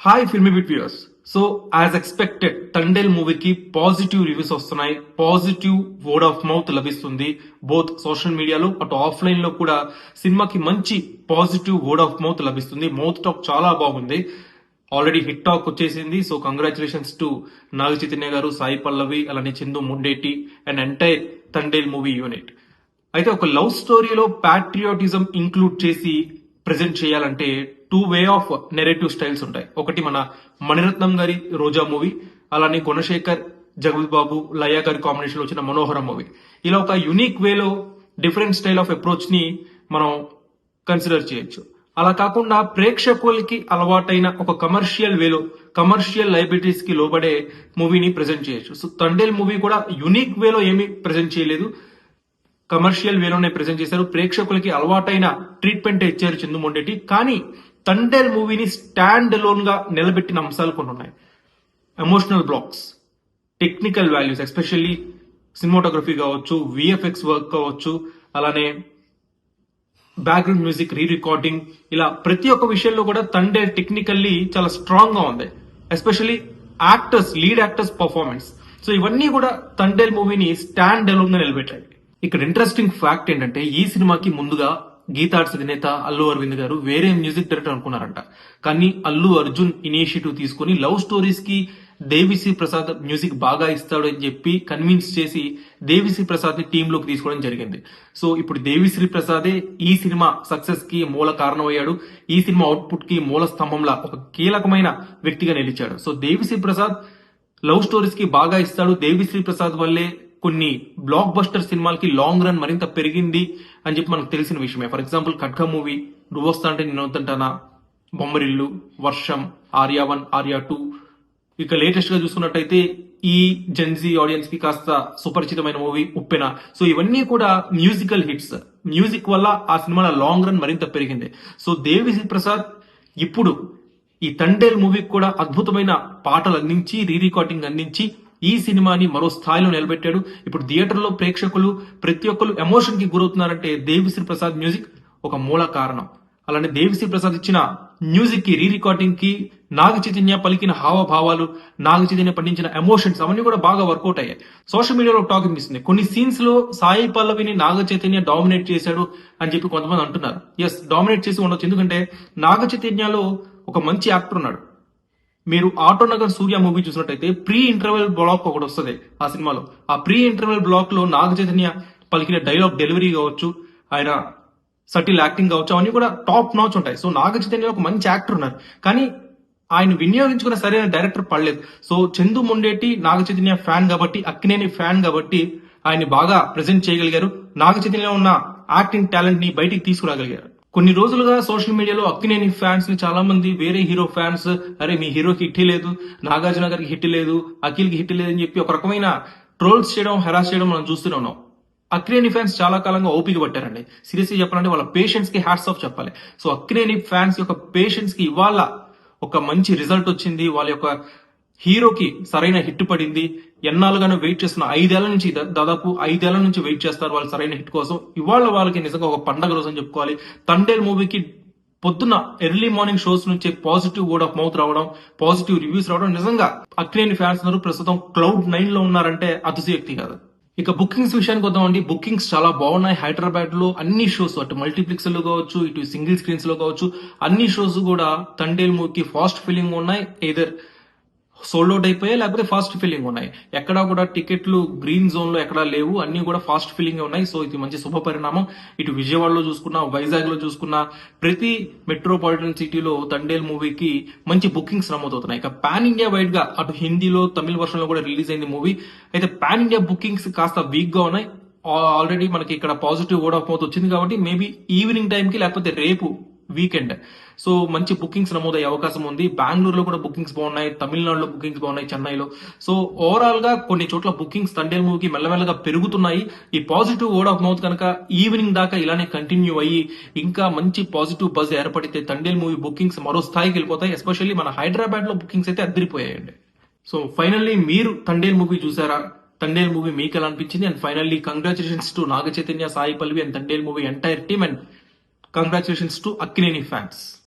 Hi filmy bit viewers so as expected Thandel మూవీకి positive reviews వస్తున్నాయి. Positive word of mouth లభిస్తుంది. Both social మీడియాలో అటు ఆఫ్లైన్లో కూడా సినిమాకి మంచి పాజిటివ్ వర్డ్ ఆఫ్ మౌత్ లభిస్తుంది. మౌత్ టాక్ చాలా బాగుంది. ఆల్రెడీ హిట్ టాక్ వచ్చేసింది. So congratulations to Naga Chaitanya garu Sai Pallavi అలానే Chandu Mondeti and entire Thandel movie unit అయితే ఒక లవ్ స్టోరీలో ప్యాట్రియాటిజం ఇంక్లూడ్ చేసి ప్రెజెంట్ చేయాలంటే two way of narrative styles ఉంటాయి. ఒకటి మన మణిరత్నం గారి రోజా మూవీ అలానే గుణశేఖర్ జగత్ బాబు లయా గారి కాంబినేషన్ వచ్చిన మనోహర మూవీ. ఇలా ఒక యునిక్ వేలో డిఫరెంట్ స్టైల్ ఆఫ్ అప్రోచ్ని మనం కన్సిడర్ చేయొచ్చు. అలా కాకుండా ప్రేక్షకులకి అలవాటైన ఒక కమర్షియల్ వేలో కమర్షియల్ లైబిలిటీస్కి లోబడే మూవీని ప్రెజెంట్ చేయొచ్చు. సో తండేల్ మూవీ కూడా యునిక్ వేలో ఏమీ ప్రెజెంట్ చేయలేదు. కమర్షియల్ వేలోనే ప్రజెంట్ చేశారు. ప్రేక్షకులకి అలవాటైన ట్రీట్మెంట్ ఇచ్చారు చందుమొండేటి. కానీ తండేల్ మూవీని స్టాండ్ లోన్గా నిలబెట్టిన అంశాలు కొన్ని ఉన్నాయి emotional blocks technical values especially cinematography కావచ్చు విఎఫ్ఎక్స్ వర్క్ కావచ్చు అలానే బ్యాక్గ్రౌండ్ మ్యూజిక్ రీ రికార్డింగ్ ఇలా ప్రతి ఒక్క విషయంలో కూడా తండేల్ టెక్నికల్లీ చాలా స్ట్రాంగ్గా ఉంది. Especially actors lead actors performance so ఇవన్నీ కూడా తండేల్ మూవీని స్టాండ్ అలోన్గా నిలబెట్టాయి. ఇక్కడ ఇంట్రెస్టింగ్ ఫ్యాక్ట్ ఏంటంటే ఈ సినిమాకి ముందుగా గీతార్ట్స్ అధినేత అల్లు అరవింద్ గారు వేరే మ్యూజిక్ డైరెక్టర్ అనుకున్నారంట. కానీ అల్లు అర్జున్ ఇనిషియేటివ్ తీసుకుని లవ్ స్టోరీస్కి దేవిశ్రీ ప్రసాద్ మ్యూజిక్ బాగా ఇస్తాడు అని చెప్పి కన్విన్స్ చేసి దేవిశ్రీ ప్రసాద్ని టీమ్లోకి తీసుకోవడం జరిగింది. సో ఇప్పుడు దేవిశ్రీ ప్రసాదే ఈ సినిమా సక్సెస్కి మూల కారణమయ్యాడు. ఈ సినిమా అవుట్పుట్కి మూల స్తంభంలా ఒక కీలకమైన వ్యక్తిగా నిలిచాడు. సో దేవిశ్రీ ప్రసాద్ లవ్ స్టోరీస్కి బాగా ఇస్తాడు. దేవిశ్రీ ప్రసాద్ వల్లే కొన్ని బ్లాక్ బస్టర్ సినిమాలకి లాంగ్ రన్ మరింత పెరిగింది అని చెప్పి మనకు తెలిసిన విషయమే. ఫర్ ఎగ్జాంపుల్ ఖడ్గ మూవీ నువ్వు వస్తా అంటే నేను వద్దంటానా బొమ్మరిల్లు వర్షం ఆర్యా వన్ ఆర్యా టూ ఇక లేటెస్ట్గా చూసుకున్నట్టయితే ఈ జెన్జీ ఆడియన్స్కి కాస్త సుపరిచితమైన మూవీ ఉప్పెన. సో ఇవన్నీ కూడా మ్యూజికల్ హిట్స్ మ్యూజిక్ వల్ల ఆ సినిమాల లాంగ్ రన్ మరింత పెరిగింది. సో దేవి ప్రసాద్ ఇప్పుడు ఈ తండేల్ మూవీకి కూడా అద్భుతమైన పాటలు అందించి రీ రికార్డింగ్ అందించి ఈ సినిమాని మరో స్థాయిలో నిలబెట్టాడు. ఇప్పుడు థియేటర్లో ప్రేక్షకులు ప్రతి ఒక్కరు ఎమోషన్కి గురవుతున్నారంటే దేవిశ్రీ ప్రసాద్ మ్యూజిక్ ఒక మూల కారణం. అలానే దేవిశ్రీ ప్రసాద్ ఇచ్చిన మ్యూజిక్కి రీ రికార్డింగ్కి నాగ చైతన్య పలికిన హావభావాలు నాగ చైతన్య పండించిన ఎమోషన్స్ అవన్నీ కూడా బాగా వర్కౌట్ అయ్యాయి. సోషల్ మీడియాలో టాక్ వినిపిస్తుంది. కొన్ని సీన్స్లో సాయి పల్లవిని నాగ చైతన్య డామినేట్ చేశాడు అని చెప్పి కొంతమంది అంటున్నారు. ఎస్ డామినేట్ చేసి ఉండొచ్చు. ఎందుకంటే నాగ చైతన్యలో ఒక మంచి యాక్టర్ ఉన్నాడు. మీరు ఆటో నగర్ సూర్య మూవీ చూసినట్టయితే ప్రీ ఇంటర్వెల్ బ్లాక్ ఒకటి వస్తుంది ఆ సినిమాలో. ఆ ప్రీ ఇంటర్వెల్ బ్లాక్లో నాగ చైతన్య పలికిన డైలాగ్ డెలివరీ కావచ్చు ఆయన సటిల్ యాక్టింగ్ కావచ్చు అవన్నీ కూడా టాప్ నాచ్ ఉంటాయి. సో నాగ చైతన్య ఒక మంచి యాక్టర్ ఉన్నారు. కానీ ఆయన వినియోగించుకున్న సరైన డైరెక్టర్ పడలేదు. సో చందు మొండేటి నాగ చైతన్య ఫ్యాన్ కాబట్టి అక్కినేని ఫ్యాన్ కాబట్టి ఆయన బాగా ప్రజెంట్ చేయగలిగారు. నాగ చైతన్యలో ఉన్న యాక్టింగ్ టాలెంట్ని బయటికి తీసుకురాగలిగారు. కొన్ని రోజులుగా సోషల్ మీడియాలో అక్కినేని ఫ్యాన్స్ని చాలా మంది వేరే హీరో ఫ్యాన్స్ అరే మీ హీరోకి హిట్ లేదు నాగార్జున గారికి హిట్ లేదు అఖిల్కి హిట్ లేదు అని చెప్పి ఒక రకమైన ట్రోల్స్ చేయడం హెరాస్ చేయడం మనం చూస్తూనే ఉన్నాం. అక్కినేని ఫ్యాన్స్ చాలా కాలంగా ఓపిక పట్టారండి. సీరియస్గా చెప్పాలంటే వాళ్ళ పేషెన్స్కి హ్యాట్స్ ఆఫ్ చెప్పాలి. సో అక్కినేని ఫ్యాన్స్ యొక్క పేషెన్స్కి ఇవాళ ఒక మంచి రిజల్ట్ వచ్చింది. వాళ్ళ యొక్క హీరోకి సరైన హిట్ పడింది. ఎన్నాళ్ళుగానో వెయిట్ చేస్తున్న ఐదేళ్ళ నుంచి దా- దాదాపు ఐదేళ్ళ నుంచి వెయిట్ చేస్తారు వాళ్ళు సరైన హిట్ కోసం. ఇవాళ వాళ్ళకి నిజంగా ఒక పండగ రోజు అని చెప్పుకోవాలి. తండేల్ మూవీకి పొద్దున్న ఎర్లీ మార్నింగ్ షోస్ నుంచి పాజిటివ్ వర్డ్ ఆఫ్ మౌత్ రావడం పాజిటివ్ రివ్యూస్ రావడం నిజంగా అక్కినేని ఫ్యాన్స్ అందరూ ప్రస్తుతం క్లౌడ్ నైన్లో ఉన్నారంటే అతిశయోక్తి కాదు. ఇక బుకింగ్స్ విషయానికి వద్దామండి. బుకింగ్స్ చాలా బాగున్నాయి. హైదరాబాద్లో అన్ని షోస్ అటు మల్టీప్లెక్స్లో కావచ్చు ఇటు సింగిల్ స్క్రీన్స్లో కావచ్చు అన్ని షోస్ కూడా తండేల్ మూవీకి ఫాస్ట్ ఫిల్లింగ్ ఉన్నాయి. ఏదర్ సోల్డ్ అవుట్ అయిపోయాయి? లేకపోతే ఫాస్ట్ ఫిల్లింగ్ ఉన్నాయి? ఎక్కడా కూడా టికెట్లు గ్రీన్ జోన్లో ఎక్కడా లేవు. అన్ని కూడా ఫాస్ట్ ఫిల్లింగ్ ఉన్నాయి. సో ఇది మంచి శుభ పరిణామం. ఇటు విజయవాడలో చూసుకున్నా వైజాగ్లో చూసుకున్నా ప్రతి మెట్రోపాలిటన్ సిటీలో తండేల్ మూవీకి మంచి బుకింగ్స్ నమోదవుతున్నాయి. ఇక పాన్ ఇండియా వైడ్గా అటు హిందీలో తమిళ వర్షన్లో కూడా రిలీజ్ అయింది మూవీ. అయితే పాన్ ఇండియా బుకింగ్స్ కాస్త వీక్గా ఉన్నాయి ఆల్రెడీ మనకి ఇక్కడ పాజిటివ్ కూడా ఆఫ్ మౌత్ వచ్చింది కాబట్టి మేబీ ఈవినింగ్ టైం కి లేకపోతే రేపు వీకెండ్. సో మంచి బుకింగ్స్ నమోదయ్యే అవకాశం ఉంది. బెంగళూరులో కూడా బుకింగ్స్ బాగున్నాయి. తమిళనాడులో బుకింగ్స్ బాగున్నాయి. చెన్నైలో. సో ఓవరాల్గా కొన్ని చోట్ల బుకింగ్స్ తండేల్ మూవీకి మెల్లమెల్లగా పెరుగుతున్నాయి. ఈ పాజిటివ్ వర్డ్ ఆఫ్ మౌత్ కనుక ఈవినింగ్ దాకా ఇలానే కంటిన్యూ అయ్యి ఇంకా మంచి పాజిటివ్ బజ్ ఏర్పడితే తండేల్ మూవీ బుకింగ్స్ మరో స్థాయికి వెళ్ళిపోతాయి. ఎస్పెషల్లీ మన హైదరాబాద్లో బుకింగ్స్ అయితే అద్దరిపోయాయండి. సో ఫైనల్లీ మీరు తండేల్ మూవీ చూసారా? తండేల్ మూవీ మీకు ఎలా అనిపించింది? And finally congratulations to Naga Chaitanya Sai Pallavi and Thandel movie entire team and congratulations to Akkineni fans